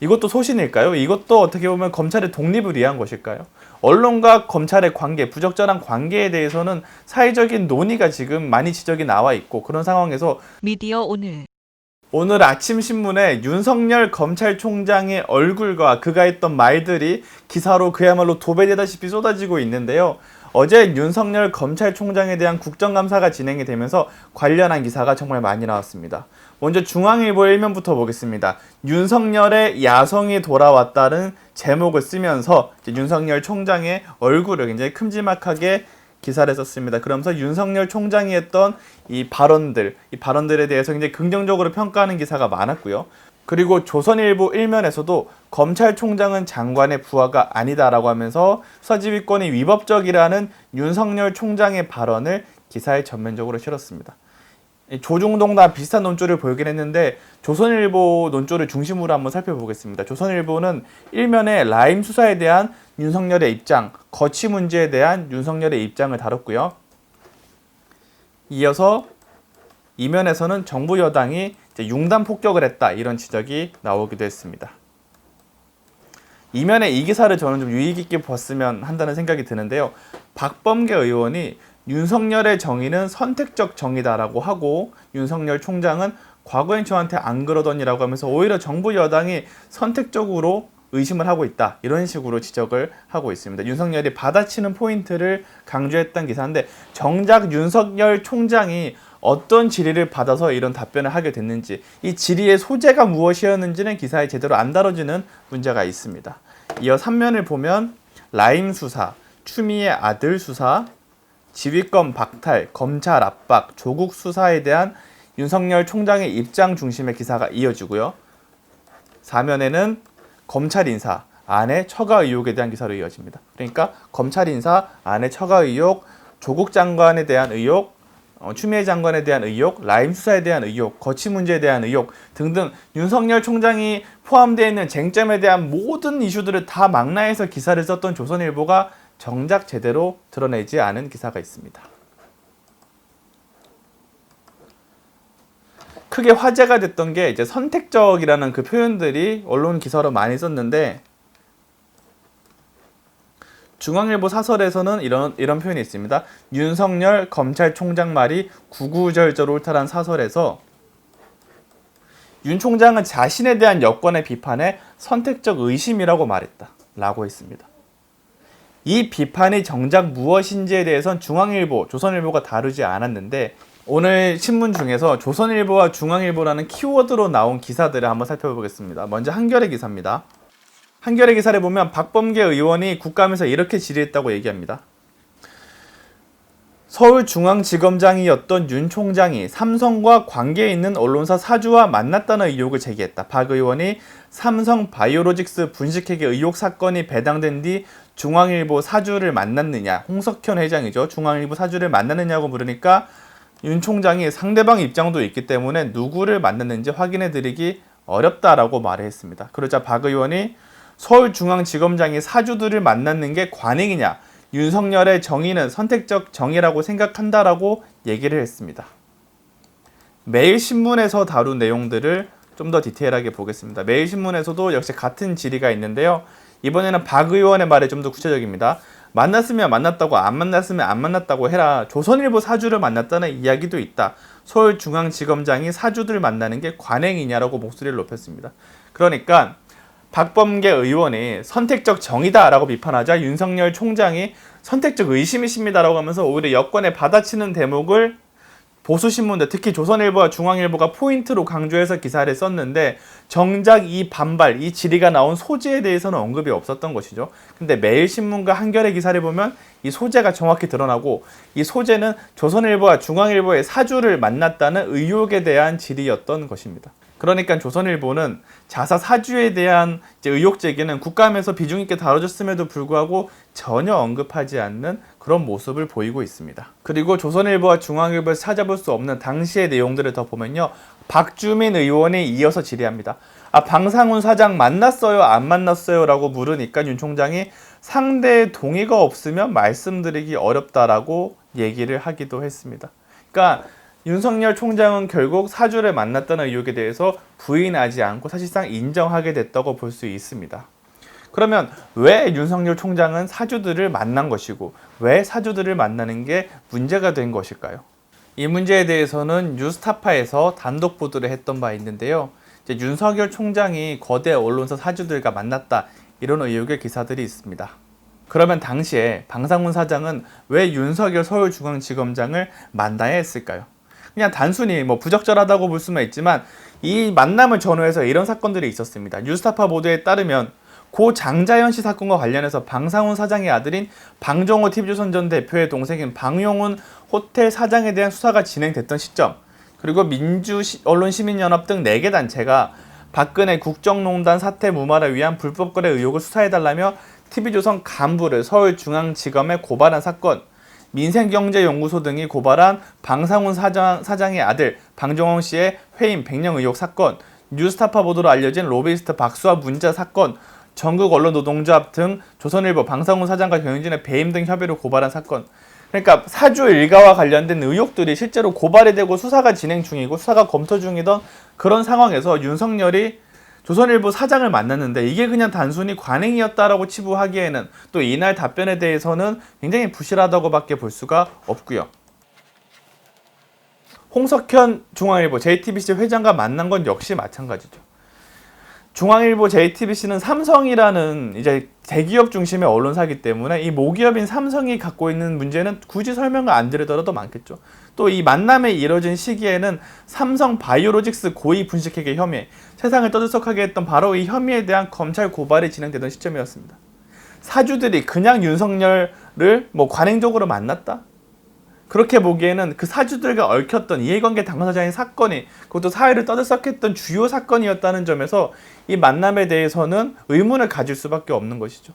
이것도 소신일까요? 이것도 어떻게 보면 검찰의 독립을 위한 것일까요? 언론과 검찰의 관계, 부적절한 관계에 대해서는 사회적인 논의가 지금 많이 지적이 나와 있고 그런 상황에서 미디어 오늘 오늘 아침 신문에 윤석열 검찰총장의 얼굴과 그가 했던 말들이 기사로 그야말로 도배되다시피 쏟아지고 있는데요. 어제 윤석열 검찰총장에 대한 국정감사가 진행이 되면서 관련한 기사가 정말 많이 나왔습니다. 먼저 중앙일보 1면부터 보겠습니다. 윤석열의 야성이 돌아왔다는 제목을 쓰면서 윤석열 총장의 얼굴을 굉장히 큼지막하게 기사를 썼습니다. 그러면서 윤석열 총장이 했던 이 발언들, 이 발언들에 대해서 굉장히 긍정적으로 평가하는 기사가 많았고요. 그리고 조선일보 1면에서도 검찰총장은 장관의 부하가 아니다라고 하면서 수사지휘권이 위법적이라는 윤석열 총장의 발언을 기사에 전면적으로 실었습니다. 이 조중동과 비슷한 논조를 보이긴 했는데 조선일보 논조를 중심으로 한번 살펴보겠습니다. 조선일보는 일면에 라임 수사에 대한 윤석열의 입장, 거취 문제에 대한 윤석열의 입장을 다뤘고요. 이어서 이면에서는 정부 여당이 융단 폭격을 했다 이런 지적이 나오기도 했습니다. 이면에 이 기사를 저는 좀 유의 깊게 봤으면 한다는 생각이 드는데요. 박범계 의원이 윤석열의 정의는 선택적 정의다라고 하고 윤석열 총장은 과거엔 저한테 안 그러더니라고 하면서 오히려 정부 여당이 선택적으로 의심을 하고 있다 이런 식으로 지적을 하고 있습니다. 윤석열이 받아치는 포인트를 강조했던 기사인데 정작 윤석열 총장이 어떤 질의를 받아서 이런 답변을 하게 됐는지 이 질의의 소재가 무엇이었는지는 기사에 제대로 안 다뤄지는 문제가 있습니다. 이어 3면을 보면 라임 수사, 추미애 아들 수사, 지휘권 박탈, 검찰 압박, 조국 수사에 대한 윤석열 총장의 입장 중심의 기사가 이어지고요. 4면에는 검찰 인사, 안에 처가 의혹에 대한 기사로 이어집니다. 그러니까 검찰 인사, 안에 처가 의혹, 조국 장관에 대한 의혹, 어, 추미애 장관에 대한 의혹, 라임 수사에 대한 의혹, 거취 문제에 대한 의혹 등등 윤석열 총장이 포함되어 있는 쟁점에 대한 모든 이슈들을 다 망라해서 기사를 썼던 조선일보가 정작 제대로 드러내지 않은 기사가 있습니다. 크게 화제가 됐던 게 이제 선택적이라는 그 표현들이 언론 기사로 많이 썼는데 중앙일보 사설에서는 이런 이런 표현이 있습니다. 윤석열 검찰총장 말이 구구절절 옳다란 사설에서 윤 총장은 자신에 대한 여권의 비판에 선택적 의심이라고 말했다라고 했습니다. 이 비판이 정작 무엇인지에 대해선 중앙일보, 조선일보가 다루지 않았는데 오늘 신문 중에서 조선일보와 중앙일보라는 키워드로 나온 기사들을 한번 살펴보겠습니다. 먼저 한겨레 기사입니다. 한겨레 기사를 보면 박범계 의원이 국감에서 이렇게 질의했다고 얘기합니다. 서울중앙지검장이었던 윤 총장이 삼성과 관계 있는 언론사 사주와 만났다는 의혹을 제기했다. 박 의원이 삼성 바이오로직스 분식회계 의혹 사건이 배당된 뒤 중앙일보 사주를 만났느냐, 홍석현 회장이죠. 중앙일보 사주를 만났느냐고 물으니까 윤 총장이 상대방 입장도 있기 때문에 누구를 만났는지 확인해 드리기 어렵다라고 말했습니다. 그러자 박 의원이 서울중앙지검장이 사주들을 만났는 게 관행이냐, 윤석열의 정의는 선택적 정의라고 생각한다라고 얘기를 했습니다. 매일신문에서 다룬 내용들을 좀 더 디테일하게 보겠습니다. 매일신문에서도 역시 같은 질의가 있는데요. 이번에는 박 의원의 말이 좀더 구체적입니다. 만났으면 만났다고 안 만났으면 안 만났다고 해라. 조선일보 사주를 만났다는 이야기도 있다. 서울중앙지검장이 사주들 만나는 게 관행이냐라고 목소리를 높였습니다. 그러니까 박범계 의원이 선택적 정의다라고 비판하자 윤석열 총장이 선택적 의심이십니다라고 하면서 오히려 여권에 받아치는 대목을 보수 신문들 특히 조선일보와 중앙일보가 포인트로 강조해서 기사를 썼는데 정작 이 반발, 이 질의가 나온 소재에 대해서는 언급이 없었던 것이죠. 근데 매일신문과 한겨레 기사를 보면 이 소재가 정확히 드러나고 이 소재는 조선일보와 중앙일보의 사주를 만났다는 의혹에 대한 질의였던 것입니다. 그러니까 조선일보는 자사 사주에 대한 의혹 제기는 국감에서 비중 있게 다뤄졌음에도 불구하고 전혀 언급하지 않는 그런 모습을 보이고 있습니다. 그리고 조선일보와 중앙일보를 찾아볼 수 없는 당시의 내용들을 더 보면요. 박주민 의원이 이어서 질의합니다. 아, 방상훈 사장 만났어요? 안 만났어요? 라고 물으니까 윤 총장이 상대의 동의가 없으면 말씀드리기 어렵다라고 얘기를 하기도 했습니다. 그러니까 윤석열 총장은 결국 사주를 만났다는 의혹에 대해서 부인하지 않고 사실상 인정하게 됐다고 볼 수 있습니다. 그러면 왜 윤석열 총장은 사주들을 만난 것이고 왜 사주들을 만나는 게 문제가 된 것일까요? 이 문제에 대해서는 뉴스타파에서 단독 보도를 했던 바 있는데요. 이제 윤석열 총장이 거대 언론사 사주들과 만났다 이런 의혹의 기사들이 있습니다. 그러면 당시에 방상훈 사장은 왜 윤석열 서울중앙지검장을 만나야 했을까요? 그냥 단순히 뭐 부적절하다고 볼 수만 있지만 이 만남을 전후해서 이런 사건들이 있었습니다. 뉴스타파 보도에 따르면 고 장자연 씨 사건과 관련해서 방상훈 사장의 아들인 방종호 TV조선 전 대표의 동생인 방용훈 호텔 사장에 대한 수사가 진행됐던 시점 그리고 민주 시- 언론시민연합 등 4개 단체가 박근혜 국정농단 사태 무마를 위한 불법 거래 의혹을 수사해달라며 TV조선 간부를 서울중앙지검에 고발한 사건 민생경제연구소 등이 고발한 방상훈 사장, 사장의 아들 방종원 씨의 회임 백령 의혹 사건, 뉴스타파 보도로 알려진 로비스트 박수아 문자 사건, 전국 언론 노동조합 등 조선일보 방상훈 사장과 경영진의 배임 등 협의를 고발한 사건. 그러니까 사주 일가와 관련된 의혹들이 실제로 고발이 되고 수사가 진행 중이고 수사가 검토 중이던 그런 상황에서 윤석열이 조선일보 사장을 만났는데 이게 그냥 단순히 관행이었다라고 치부하기에는 또 이날 답변에 대해서는 굉장히 부실하다고밖에 볼 수가 없고요. 홍석현 중앙일보 JTBC 회장과 만난 건 역시 마찬가지죠. 중앙일보 JTBC는 삼성이라는 이제 대기업 중심의 언론사이기 때문에 이 모기업인 삼성이 갖고 있는 문제는 굳이 설명을 안 드리더라도 많겠죠. 또 이 만남이 이뤄진 시기에는 삼성 바이오로직스 고위 분식회계 혐의, 세상을 떠들썩하게 했던 바로 이 혐의에 대한 검찰 고발이 진행되던 시점이었습니다. 사주들이 그냥 윤석열을 뭐 관행적으로 만났다? 그렇게 보기에는 그 사주들과 얽혔던 이해관계 당사자의 사건이 그것도 사회를 떠들썩했던 주요 사건이었다는 점에서 이 만남에 대해서는 의문을 가질 수밖에 없는 것이죠.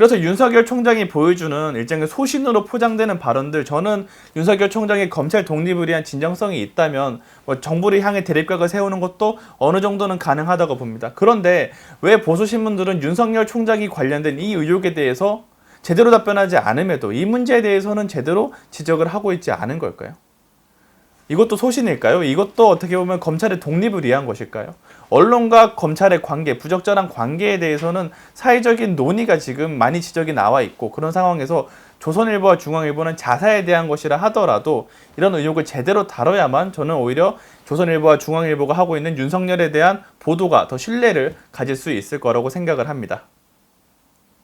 그래서 윤석열 총장이 보여주는 일종의 소신으로 포장되는 발언들 저는 윤석열 총장이 검찰 독립을 위한 진정성이 있다면 뭐 정부를 향해 대립각을 세우는 것도 어느 정도는 가능하다고 봅니다. 그런데 왜 보수 신문들은 윤석열 총장이 관련된 이 의혹에 대해서 제대로 답변하지 않음에도 이 문제에 대해서는 제대로 지적을 하고 있지 않은 걸까요? 이것도 소신일까요? 이것도 어떻게 보면 검찰의 독립을 위한 것일까요? 언론과 검찰의 관계, 부적절한 관계에 대해서는 사회적인 논의가 지금 많이 지적이 나와 있고 그런 상황에서 조선일보와 중앙일보는 자사에 대한 것이라 하더라도 이런 의혹을 제대로 다뤄야만 저는 오히려 조선일보와 중앙일보가 하고 있는 윤석열에 대한 보도가 더 신뢰를 가질 수 있을 거라고 생각을 합니다.